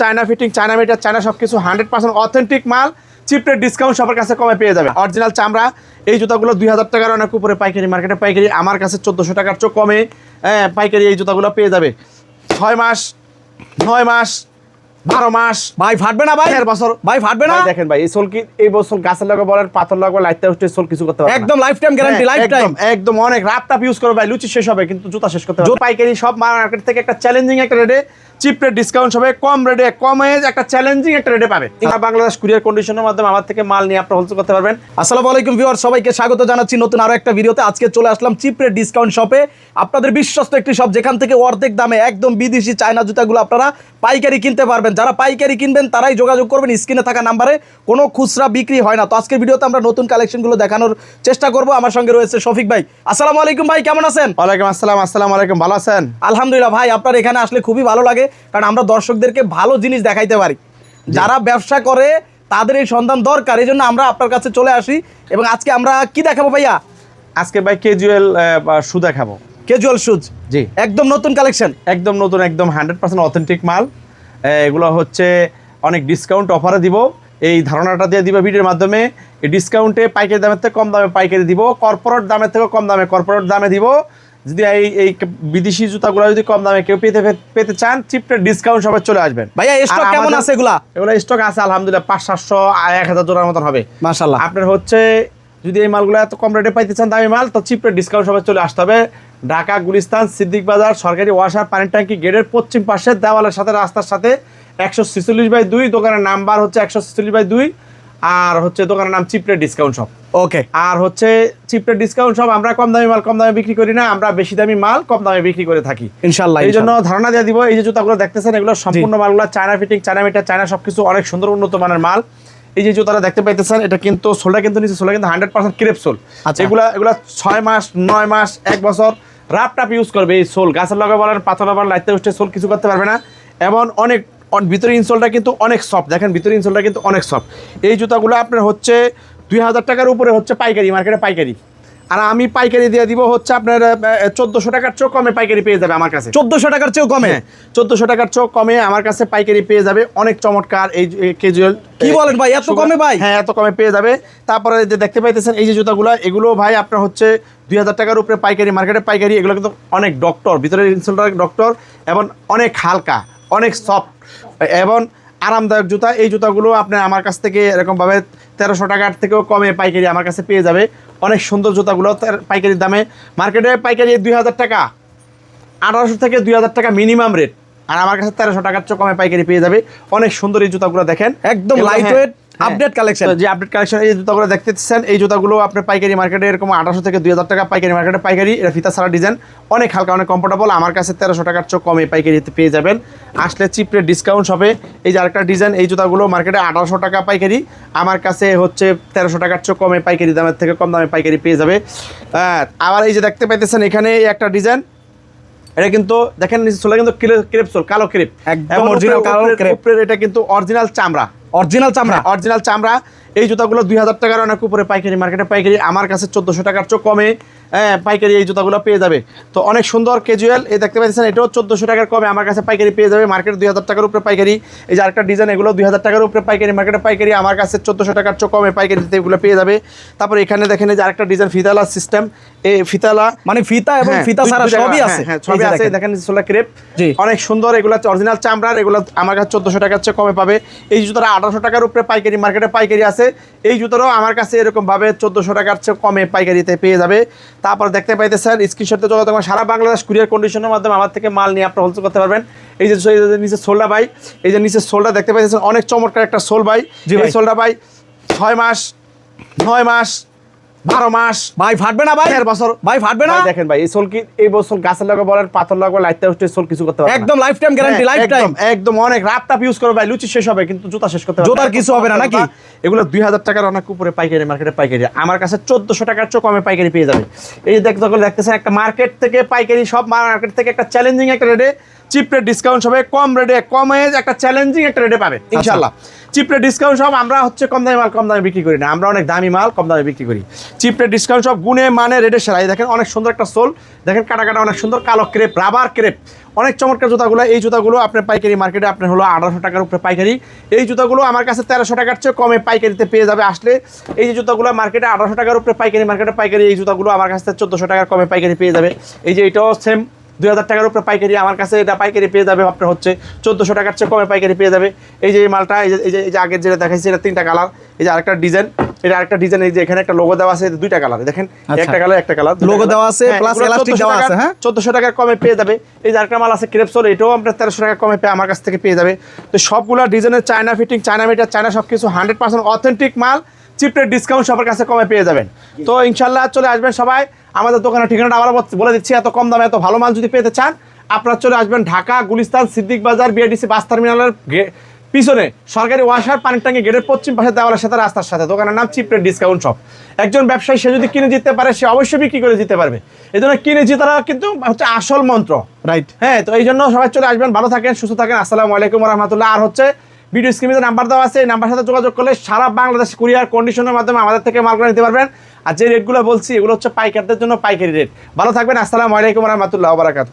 China fitting China meter China সব কিছু hundred percent authentic মাল চিপের ডিসকাউন্ট সবার কাছে কমে পেয়ে যাবে। অরিজিনাল চামড়া এই জুতাগুলো দুই হাজার টাকার অনেক উপরে পাইকারি মার্কেটে পাইকারি আমার কাছে চোদ্দোশো টাকার চো কমে হ্যাঁ, পাইকারি এই জুতাগুলো পেয়ে যাবে। ছয় মাস নয় মাস বারো মাস। ভাই ফাটবে না ভাই? দেড় বছর। ভাই ফাটবে না? দেখেন ভাই এই সোল কি এই বছর গাছের লাগা বলেন পাথর লাগবে লাইটতে উঠতে সোল কিছু করতে পারবে। একদম লাইফ টাইম গ্যারান্টি হ্যাঁ, লাইফ টাইম একদম একদম অনেক রাপ টাপ ইউজ করবে ভাই লুচি শেষ হবে কিন্তু জুতা শেষ করতে হবে পাইকারি সব মার্কেট থেকে একটা চ্যালেঞ্জিং একটা রেটে চিপ রেট ডিসকাউন্ট হবে কম রেটে কমে একটা চ্যালেঞ্জিং একটা রেটে পাবে। বাংলাদেশ কুরিয়ার কন্ডিশনের মাধ্যমে আমার থেকে মাল নিয়ে আপনারা হোলসেল করতে পারবেন। আসসালামু আলাইকুম ভিউয়ার সবাইকে স্বাগত জানাচ্ছি নতুন আরও একটা ভিডিওতে। আজকে চলে আসলাম চিপরে ডিসকাউন্ট শপে আপনাদের বিশ্বস্ত একটি শপ যেখান থেকে অর্ধেক দামে একদম বিদেশি চায়না জুতাগুলো আপনারা পাইকারি কিনতে পারবেন। যারা পাইকারি কিনবেন তারাই যোগাযোগ করবেন স্ক্রিনে থাকা নাম্বারে। কোনো খুচরা বিক্রি হয় না। তো আজকের ভিডিওতে আমরা নতুন কালেকশনগুলো দেখানোর চেষ্টা করব। আমার সঙ্গে রয়েছে শফিক ভাই। আসসালামু আলাইকুম ভাই কেমন আছেন? ওয়ালাইকুম আসসালাম আসসালামু আলাইকুম ভালো আছেন? আলহামদুলিল্লাহ ভাই আপনার এখানে আসলে খুবই ভালো লাগে কারণ আমরা দর্শকদেরকে ভালো জিনিস দেখাইতে পারি। যারা ব্যবসা করে তাদের এই সন্ধান দরকার এই জন্য আমরা আপনার কাছে চলে আসি। এবং আজকে আমরা কি দেখাবো ভাইয়া? আজকে ভাই কেজুয়াল শু দেখাবো। ক্যাজুয়াল শুজ জি। একদম নতুন কালেকশন। একদম নতুন একদম হান্ড্রেড পার্সেন্ট অথেন্টিক মাল। এগুলো হচ্ছে অনেক ডিসকাউন্ট অফারে দিব। এই ধারণাটা দিয়ে দিব ভিডিওর মাধ্যমে। এই ডিসকাউন্টে পাইকারি দামের থেকে কম দামে পাইকারি দিব। কর্পোরেট দামের থেকে কম দামে কর্পোরেট দামে দিব। যদি এই এই বিদেশি জুতাগুলো যদি কম দামে কেউ পেতে পেতে চান চিপটা ডিসকাউন্ট সবাই চলে আসবেন। ভাইয়া স্টক কেমন আছে এগুলা? এগুলো স্টক আছে আলহামদুলিল্লাহ পাঁচ সাতশো এক হাজার জোড়ার মতন হবে। মাশাল্লাহ আপনার হচ্ছে যদি এই মালগুলো এত কম রেটে পাইতে চান দামি মাল তো চিপ রেট ডিসকাউন্ট সবাই চলে আসতে হবে। ঢাকা গুলিস্তান সিদ্দিক বাজার সরকারি ওয়াসার পানির ট্যাঙ্কি গেটের পশ্চিম পাশে দেওয়ালের সাথে রাস্তার সাথে একশো ছিচল্লিশ বাই দুই দোকানের নাম্বার হচ্ছে একশো ছিচল্লিশ বাই দুই আর হচ্ছে দোকানের নাম cheap rate discount shop okay আর হচ্ছে চিপ রেট ডিসকাউন্ট শপ আমরা কম দামি মাল কম দামে বিক্রি করি না আমরা বেশি দামি মাল কম দামে বিক্রি করে থাকি। ইনশাল্লাহ এই জন্য ধারণা দিয়ে দিব এই যে জুতাগুলো দেখতেছেন এগুলো সম্পূর্ণ মালগুলো China fitting China meter China সবকিছু অনেক সুন্দর উন্নত মানের মাল। এই যে জুতাটা দেখতে পাইতেছেন এটা কিন্তু সোলটা কিন্তু নিচে সোলটা কিন্তু হান্ড্রেড পার্সেন্ট ক্রেপ সোল। আচ্ছা। এগুলা এগুলা ছয় মাস নয় মাস এক বছর রাফ টাপ ইউজ করবে এই সোল। গাছের লগা বলেন পাথর বলেন লাইতে উঠে সোল কিছু করতে পারবে না। এমন অনেক অন- ভিতরে ইনসোলটা কিন্তু অনেক সফট দেখেন ভিতরে ইনসোলটা কিন্তু অনেক সফট এই জুতাগুলো আপনার হচ্ছে দুই হাজার টাকার উপরে হচ্ছে পাইকারি মার্কেটে পাইকারি। আর আমি পাইকারি দিয়ে দিব হচ্ছে আপনার চোদ্দশো টাকার চোখ কমে পাইকারি পেয়ে যাবে আমার কাছে। চোদ্দশো টাকার চেয়েও কমে? চোদ্দশো টাকার চোখ কমে আমার কাছে পাইকারি পেয়ে যাবে অনেক চমৎকার এই কেজুয়াল কি বলেন ভাই, এত কমে ভাই? হ্যাঁ এত কমে পেয়ে যাবে। তারপরে যে দেখতে পাইতেছেন এই যে জুতাগুলো এগুলো ভাই আপনার হচ্ছে দুই হাজার টাকার উপরে পাইকারি মার্কেটে পাইকারি এগুলো কিন্তু অনেক ডক্টর ভিতরে ইনসুলটার ডক্টর এবং অনেক হালকা অনেক সফট এবং আরামদায়ক জুতা। এই জুতাগুলো আপনার আমার কাছ থেকে এরকমভাবে তেরোশো টাকার থেকেও কমে পাইকারি আমার কাছে পেয়ে যাবে। অনেক সুন্দর জুতাগুলো। তার পাইকারির দামে মার্কেটে পাইকারি দুই হাজার টাকা। আঠারোশো থেকে দুই হাজার টাকা মিনিমাম রেট আর আমার কাছে তেরোশো টাকার চেয়ে কমে পাইকারি পেয়ে যাবে। অনেক সুন্দর এই জুতাগুলো দেখেন। একদম লাইট হ্যাঁ, ওয়েট। আপডেট কালেকশন যে আপডেট কালেকশন এই জুতাগুলো দেখতে চাচ্ছেন এই জুতাগুলো আপনার পাইকারি মার্কেটে এরকম আঠারোশো থেকে দুই হাজার টাকা পাইকারি মার্কেটে পাইকারি এটা ফিতা সারা ডিজাইন অনেক হালকা অনেক কমফোর্টেবল আমার কাছে তেরোশো টাকার চোখ কমে পাইকারিতে পেয়ে যাবেন। আসলে চিপ রেট ডিসকাউন্ট হবে। এই যে আরেকটা ডিজাইন এই জুতাগুলো মার্কেটে আঠারোশো টাকা পাইকারি। আমার কাছে হচ্ছে তেরোশো টাকার চোখ কমে পাইকারি দামের থেকে কম দামে পাইকারি পেয়ে যাবে। হ্যাঁ, আবার এই যে দেখতে পাইতেছেন এখানে একটা ডিজাইন এটা কিন্তু দেখেন নিচে সোলা কিন্তু ক্রেপ কালো ক্রেপ। একদম original কালো। উপরের এটা কিন্তু অরিজিনাল চামড়া। অরিজিনাল চামড়া অরিজিনাল চামড়া এই জুতাগুলো দুই হাজার টাকার অনেক উপরে পাইকারি মার্কেটে পাইকারি আমার কাছে চোদ্দোশো টাকার চোখ কমে হ্যাঁ, পাইকারি এই জুতাগুলো পেয়ে যাবে। তো অনেক সুন্দর ক্যাজুয়াল এই দেখতে পাচ্ছেন এটাও চোদ্দোশো টাকার কমে আমার কাছে পাইকারি পেয়ে যাবে মার্কেট দুই হাজার টাকার উপরে পাইকারি। এই যে আরেকটা ডিজাইন এগুলো দুই হাজার টাকার উপরে পাইকারি মার্কেটে পাইকারি আমার কাছে চোদ্দোশো টাকার চোখ কমে পাইকারিতে এগুলো পেয়ে যাবে। তারপর এখানে দেখেন যে আরেকটা ডিজাইন ফিতালা সিস্টেম এই ফিতালা মানে ফিতা এবং হ্যাঁ, ফিতা ছাড়া সবই হ্যাঁ, আছে। হ্যাঁ সবই আছে দেখেন। সোলা ক্রেপ। অনেক সুন্দর এগুলো অরিজিনাল চামড়ার এগুলো আমার কাছে চোদ্দোশো টাকার চেয়ে কমে পাবে। এই জুতোটা আঠারোশো টাকার উপরে পাইকারি মার্কেটে পাইকারি আছে এই জুতোটাও আমার কাছে এরকমভাবে চোদ্দোশো টাকার চেয়ে কমে পাইকারিতে পেয়ে যাবে। তারপর দেখতে পাইতেছেন স্ক্রিনশটে চলো তোমার সারা বাংলাদেশ কুরিয়ার কন্ডিশনের মাধ্যমে আমার থেকে মাল নিয়ে আপনারা হোলসেল করতে পারবেন। এই যে নিচের নিচে সোলটা ভাই এই যে নিচে সোলটা দেখতে পাইতেছেন অনেক চমৎকার একটা সোল ভাই। যে ভাই। সোলটা ভাই ছয় মাস নয় মাস বারো মাস। ভাই ফাটবে না ভাই? দেড় বছর। ভাই ফাটবে না? দেখেন ভাই এই সোল কি এই বছর গাছের লাগা বলেন পাথর লাগবে লাইতে উঠে সোল কিছু করতে পারবে। একদম lifetime guarantee lifetime একদম অনেক রাপ টাপ ইউজ করবে ভাই লুচি শেষ হবে কিন্তু জুতা শেষ করতে জুতার। কিছু হবে না, নাকি? এগুলো দুই হাজার টাকার অনেক উপরে পাইকারি মার্কেটে পাইকারি। আমার কাছে চোদ্দশো টাকার চেয়ে কমে পাইকারি পেয়ে যাবে। এই যে দেখতে দেখতেছেন একটা মার্কেট থেকে পাইকারি সব মার্কেট থেকে একটা চ্যালেঞ্জিং একটা রেটে চিপ রেট ডিসকাউন্ট হবে কম রেটে কমে একটা চ্যালেঞ্জিং একটা রেটে পাবে ইনশাল্লাহ চিপ রেট ডিসকাউন্ট সব আমরা হচ্ছে কম দামি মাল কম দামে বিক্রি করি না। আমরা অনেক দামি মাল কম দামে বিক্রি করি। চিপ রেট ডিসকাউন্ট সব গুণে মানে রেটে সেরা। এই দেখেন অনেক সুন্দর একটা সোল। দেখেন কাটা কাটা অনেক সুন্দর কালো ক্রেপ রাবার ক্রেপ অনেক চমৎকার জুতাগুলো। এই জুতাগুলো আপনার পাইকারি মার্কেটে আপনার হলো আঠারোশো টাকার উপরে পাইকারি। এই জুতাগুলো আমার কাছে তেরোশো টাকার চেয়ে কমে পাইকারিতে পেয়ে যাবে আসলে। এই যে জুতাগুলো মার্কেটে আঠারোশো টাকার উপরে পাইকারি মার্কেটে পাইকারি এই জুতাগুলো আমার কাছে চোদ্দোশো টাকার কমে পাইকারি পেয়ে যাবে। এই যে এটাও সেম দুই হাজার টাকার উপরে পাইকারি আমার কাছে এটা পাইকারি পেয়ে যাবে আপনার হচ্ছে চোদ্দোশো টাকার চেয়ে কমে পাইকারি পেয়ে যাবে। এই যে মালটা এই যে এই যে আগের যেটা দেখাইছি এটা তিনটা কালার। এই যে আরেকটা ডিজাইন এটা আরেকটা ডিজাইন এই যে এখানে একটা লোগো দেওয়া আছে দুইটা কালার। দেখেন আচ্ছা। একটা কালার একটা কালার Logo দেওয়া আছে, plus elastic দেওয়া আছে, হ্যাঁ? চোদ্দোশো টাকার কমে পেয়ে যাবে। এই যে আরেকটা মাল আছে ক্রেপসোল এটাও আপনার তেরোশো টাকা কমে পেয়ে আমার কাছ থেকে পেয়ে যাবে। তো সবগুলো ডিজাইনের China fitting China meter China সব কিছু হান্ড্রেড পার্সেন্ট অথেন্টিক মাল চিপের ডিসকাউন্ট সবার কাছে কমে পেয়ে যাবেন। তো ইনশাল্লাহ চলে আসবেন সবাই। আমাদের দোকানের ঠিকানাটা আবার বলে দিচ্ছি এত কম দামে এত ভালো মাল যদি পেতে চান আপনারা চলে আসবেন ঢাকা গুলিস্তান সিদ্দিক বাজার বিআরডিসি বাস টার্মিনালের পিছনে সরকারি ওয়াশার পানির ট্যাঙ্কি গেটের পশ্চিম পাশে দেওয়ালের সাথে রাস্তার সাথে। দোকানের নাম চিপরেট ডিসকাউন্ট শপ। একজন ব্যবসায়ী সে যদি কিনে জিততে পারে সে অবশ্যই বিক্রি করে দিতে পারবে। এই জন্য কিনে জিতারা কিন্তু হচ্ছে আসল মন্ত্র। রাইট হ্যাঁ তো এই জন্য সবাই চলে আসবেন ভালো থাকেন সুস্থ থাকেন। আসসালামু আলাইকুম রহমতুল্লাহ। আর হচ্ছে ভিডিও স্ক্রিনে নাম্বার দেওয়া আছে, এই নাম্বার সাথে যোগাযোগ করলে সারা বাংলাদেশ কুরিয়ার কন্ডিশনের মাধ্যমে আমাদের থেকে মালগুলো নিতে পারবেন। আর যে রেটগুলো বলছি, এগুলো হচ্ছে পাইকারদের জন্য পাইকারি রেট ভালো থাকবেন, আসসালামু আলাইকুম রহমতুল্লাহ বারাকাত